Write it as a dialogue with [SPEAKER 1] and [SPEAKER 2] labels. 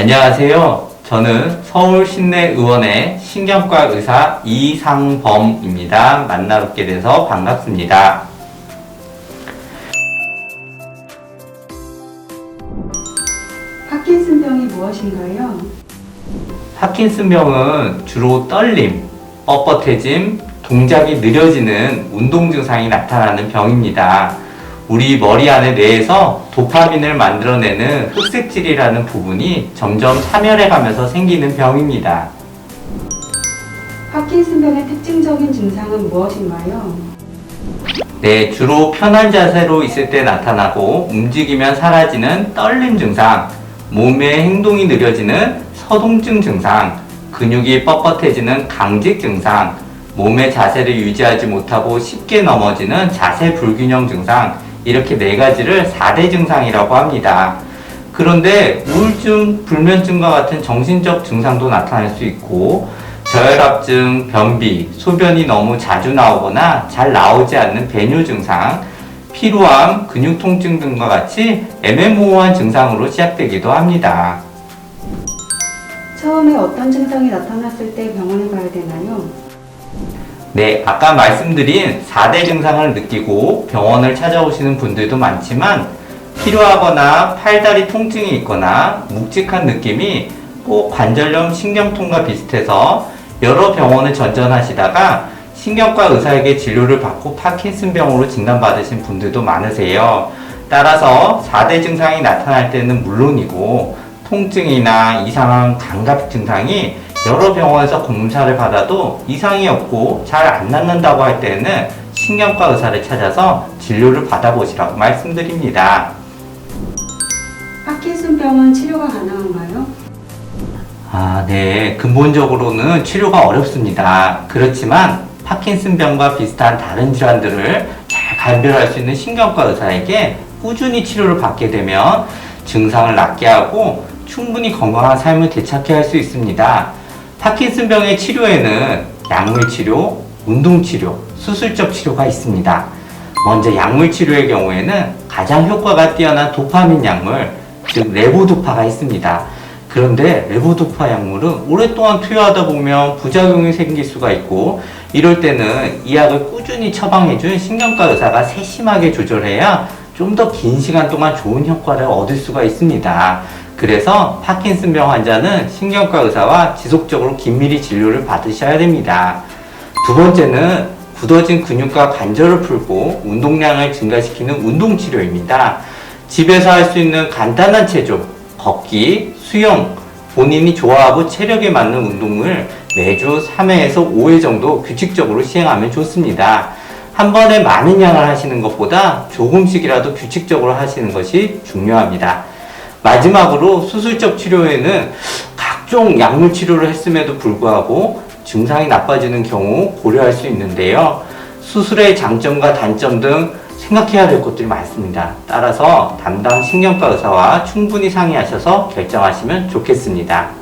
[SPEAKER 1] 안녕하세요. 저는 서울 신내 의원의 신경과 의사 이상범입니다. 만나 뵙게 돼서 반갑습니다.
[SPEAKER 2] 파킨슨병이 무엇인가요?
[SPEAKER 1] 파킨슨병은 주로 떨림, 뻣뻣해짐, 동작이 느려지는 운동 증상이 나타나는 병입니다. 우리 머리 안에 뇌에서 도파민을 만들어내는 흑색질이라는 부분이 점점 사멸해 가면서 생기는 병입니다.
[SPEAKER 2] 파킨슨병의 특징적인 증상은 무엇인가요?
[SPEAKER 1] 네, 주로 편한 자세로 있을 때 나타나고 움직이면 사라지는 떨림 증상, 몸의 행동이 느려지는 서동증 증상, 근육이 뻣뻣해지는 강직 증상, 몸의 자세를 유지하지 못하고 쉽게 넘어지는 자세 불균형 증상, 이렇게 네 가지를 4대 증상이라고 합니다. 그런데 우울증, 불면증과 같은 정신적 증상도 나타날 수 있고 저혈압증, 변비, 소변이 너무 자주 나오거나 잘 나오지 않는 배뇨 증상, 피로함, 근육 통증 등과 같이 애매모호한 증상으로 시작되기도 합니다.
[SPEAKER 2] 처음에 어떤 증상이 나타났을 때 병원에 가야 되나요?
[SPEAKER 1] 네, 아까 말씀드린 4대 증상을 느끼고 병원을 찾아오시는 분들도 많지만 필요하거나 팔다리 통증이 있거나 묵직한 느낌이 꼭 관절염 신경통과 비슷해서 여러 병원을 전전하시다가 신경과 의사에게 진료를 받고 파킨슨병으로 진단받으신 분들도 많으세요. 따라서 4대 증상이 나타날 때는 물론이고 통증이나 이상한 감각 증상이 여러 병원에서 검사를 받아도 이상이 없고 잘 안 낫는다고 할 때는 신경과 의사를 찾아서 진료를 받아보시라고 말씀드립니다.
[SPEAKER 2] 파킨슨병은 치료가 가능한가요?
[SPEAKER 1] 아, 네. 근본적으로는 치료가 어렵습니다. 그렇지만 파킨슨병과 비슷한 다른 질환들을 잘 감별할 수 있는 신경과 의사에게 꾸준히 치료를 받게 되면 증상을 낫게 하고 충분히 건강한 삶을 되찾게 할 수 있습니다. 파킨슨병의 치료에는 약물 치료, 운동 치료, 수술적 치료가 있습니다. 먼저 약물 치료의 경우에는 가장 효과가 뛰어난 도파민 약물, 즉 레보도파가 있습니다. 그런데 레보도파 약물은 오랫동안 투여하다 보면 부작용이 생길 수가 있고 이럴 때는 이 약을 꾸준히 처방해준 신경과 의사가 세심하게 조절해야 좀 더 긴 시간 동안 좋은 효과를 얻을 수가 있습니다. 그래서 파킨슨병 환자는 신경과 의사와 지속적으로 긴밀히 진료를 받으셔야 됩니다. 두 번째는 굳어진 근육과 관절을 풀고 운동량을 증가시키는 운동 치료입니다. 집에서 할 수 있는 간단한 체조, 걷기, 수영, 본인이 좋아하고 체력에 맞는 운동을 매주 3회에서 5회 정도 규칙적으로 시행하면 좋습니다. 한 번에 많은 양을 하시는 것보다 조금씩이라도 규칙적으로 하시는 것이 중요합니다. 마지막으로 수술적 치료에는 각종 약물 치료를 했음에도 불구하고 증상이 나빠지는 경우 고려할 수 있는데요. 수술의 장점과 단점 등 생각해야 될 것들이 많습니다. 따라서 담당 신경과 의사와 충분히 상의하셔서 결정하시면 좋겠습니다.